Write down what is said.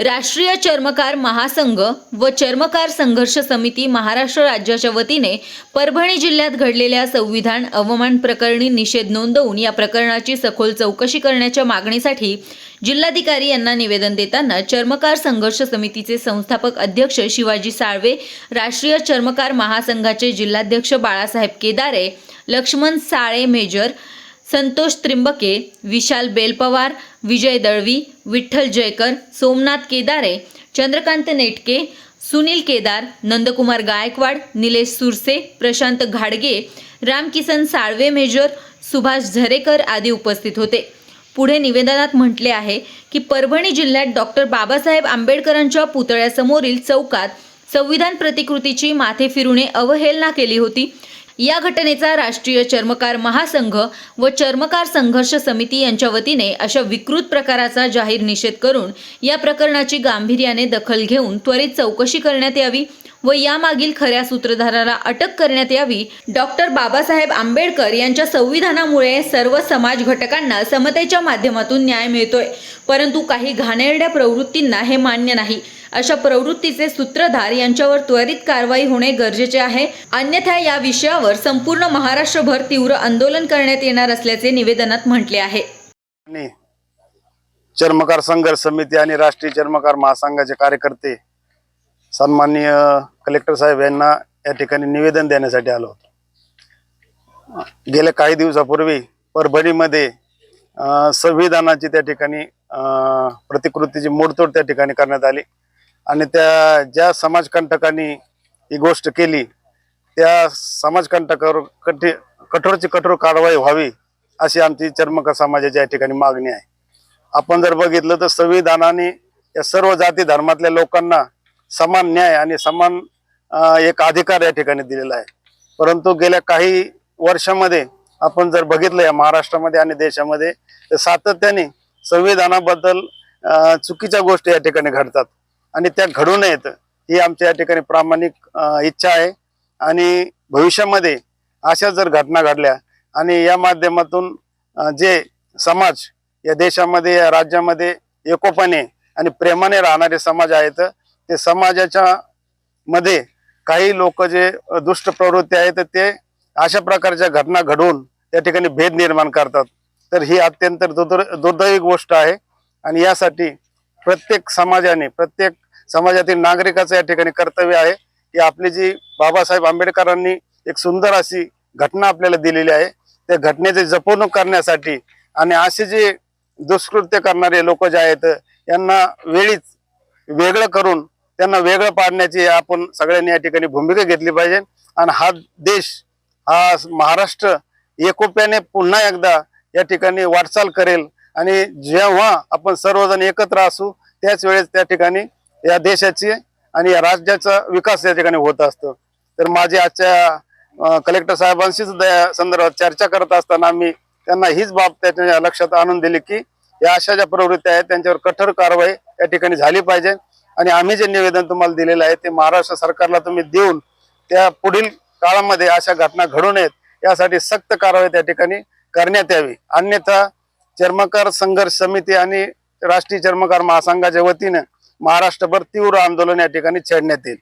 राष्ट्रीय चर्मकार महासंघ व चर्मकार संघर्ष समिती महाराष्ट्र राज्याच्या वतीने परभणी जिल्ह्यात घडलेल्या संविधान अवमान प्रकरणी निषेध नोंदवून या प्रकरणाची सखोल चौकशी करण्याच्या मागणीसाठी जिल्हाधिकारी यांना निवेदन देताना चर्मकार संघर्ष समितीचे संस्थापक अध्यक्ष शिवाजी साळवे राष्ट्रीय चर्मकार महासंघाचे जिल्हाध्यक्ष बाळासाहेब केदारे लक्ष्मण साळे मेजर संतोष त्रिंबके विशाल बेलपवार विजय दळवी विठ्ठल जयकर सोमनाथ केदारे चंद्रकांत नेटके सुनील केदार नंदकुमार गायकवाड निलेश सुरसे प्रशांत घाडगे रामकिसन साळवे मेजर सुभाष झरेकर आदी उपस्थित होते. पुढे निवेदनात म्हटले आहे की परभणी जिल्ह्यात डॉक्टर बाबासाहेब आंबेडकरांच्या पुतळ्यासमोरील चौकात संविधान प्रतिकृतीची माथे फिरुणे अवहेलना केली होती. या घटनेचा राष्ट्रीय चर्मकार महासंघ व चर्मकार संघर्ष समिती यांच्या वतीने अशा विकृत प्रकाराचा जाहीर निषेध करून या प्रकरणाची गांभीर्याने दखल घेऊन त्वरित चौकशी करण्यात यावी व यामागील खऱ्या सूत्रधाराला अटक करण्यात यावी. डॉक्टर बाबासाहेब आंबेडकर यांच्या संविधानामुळे सर्व समाज घटकांना समतेच्या माध्यमातून न्याय मिळतोय. परंतु काही घाणेरड्या प्रवृत्तींना हे मान्य नाही. अशा प्रवृत्तीचे सूत्रधार यांच्यावर त्वरित कारवाई होणे गरजेचे आहे. अन्यथा या विषयावर संपूर्ण महाराष्ट्रभर तीव्र आंदोलन करण्यात येणार असल्याचे निवेदनात म्हटले आहे. चर्मकार संघर्ष समिती आणि राष्ट्रीय चर्मकार महासंघाचे कार्यकर्ते सन्माननीय कलेक्टर साहेब यांना या ठिकाणी निवेदन देण्यासाठी आलो होतो. गेल्या काही दिवसापूर्वी परभणीमध्ये संविधानाची त्या ठिकाणी प्रतिकृतीची मोडतोड त्या ठिकाणी करण्यात आली. आणि त्या ज्या समाजकंटकांनी ही गोष्ट केली त्या समाजकंटकावर कठी कठोरची कठोर कारवाई व्हावी अशी आमची चर्मका समाजाची या ठिकाणी मागणी आहे. आपण जर बघितलं तर संविधानाने या सर्व जाती धर्मातल्या लोकांना समान न्याय आणि समान एक अधिकार या ठिकाणी दिलेला आहे. परंतु गेल्या काही वर्षामध्ये आपण जर बघितलं या महाराष्ट्रामध्ये आणि देशामध्ये तर सातत्याने संविधानाबद्दल चुकीच्या गोष्टी या ठिकाणी घडतात. आणि त्या घडू नयेत ही आमच्या या ठिकाणी प्रामाणिक इच्छा आहे. आणि भविष्यामध्ये अशा जर घटना घडल्या आणि या माध्यमातून जे समाज या देशामध्ये या राज्यामध्ये एकोपाने आणि प्रेमाने राहणारे समाज आहेत ते समाजाच्या मध्ये काही लोक जे दुष्ट प्रवृत्ती आहेत ते अशा प्रकारच्या घटना घडवून त्या ठिकाणी भेद निर्माण करतात. तर ही अत्यंत दुर्दैव दुर्दैवी गोष्ट आहे. आणि यासाठी प्रत्येक समाजाने प्रत्येक समाजातील नागरिकाचं या ठिकाणी कर्तव्य आहे की आपली जी बाबासाहेब आंबेडकरांनी एक सुंदर अशी घटना आपल्याला दिलेली आहे. त्या घटनेची जपवणूक करण्यासाठी आणि असे जे दुष्कृत्य करणारे लोक जे आहेत यांना वेळीच वेगळं करून त्यांना वेगळं पाडण्याची आपण सगळ्यांनी या ठिकाणी भूमिका घेतली पाहिजे. आणि हा देश हा महाराष्ट्र एकोप्याने पुन्हा एकदा या ठिकाणी वाटचाल करेल. आणि जेव्हा आपण सर्वजण एकत्र असू त्याच वेळेस त्या ठिकाणी या देशाची आणि या राज्याचा विकास या ठिकाणी होत असतो. तर माझी आजच्या कलेक्टर साहेबांशी सुद्धा या संदर्भात चर्चा करत असताना मी त्यांना हीच बाब त्याच्या लक्षात आणून दिली की या अशा ज्या प्रवृत्ती आहेत त्यांच्यावर कठोर कारवाई या ठिकाणी झाली पाहिजे. आणि आम्ही जे निवेदन तुम्हाला दिलेलं आहे ते महाराष्ट्र सरकारला तुम्ही देऊन त्या पुढील काळामध्ये अशा घटना घडू नयेत यासाठी सक्त कारवाई त्या ठिकाणी करण्यात यावी. अन्यथा चर्मकार संघर्ष समिती आणि राष्ट्रीय चर्मकार महासंघाच्या वतीनं महाराष्ट्रभर तीव्र आंदोलन या ठिकाणी छेडण्यात येईल.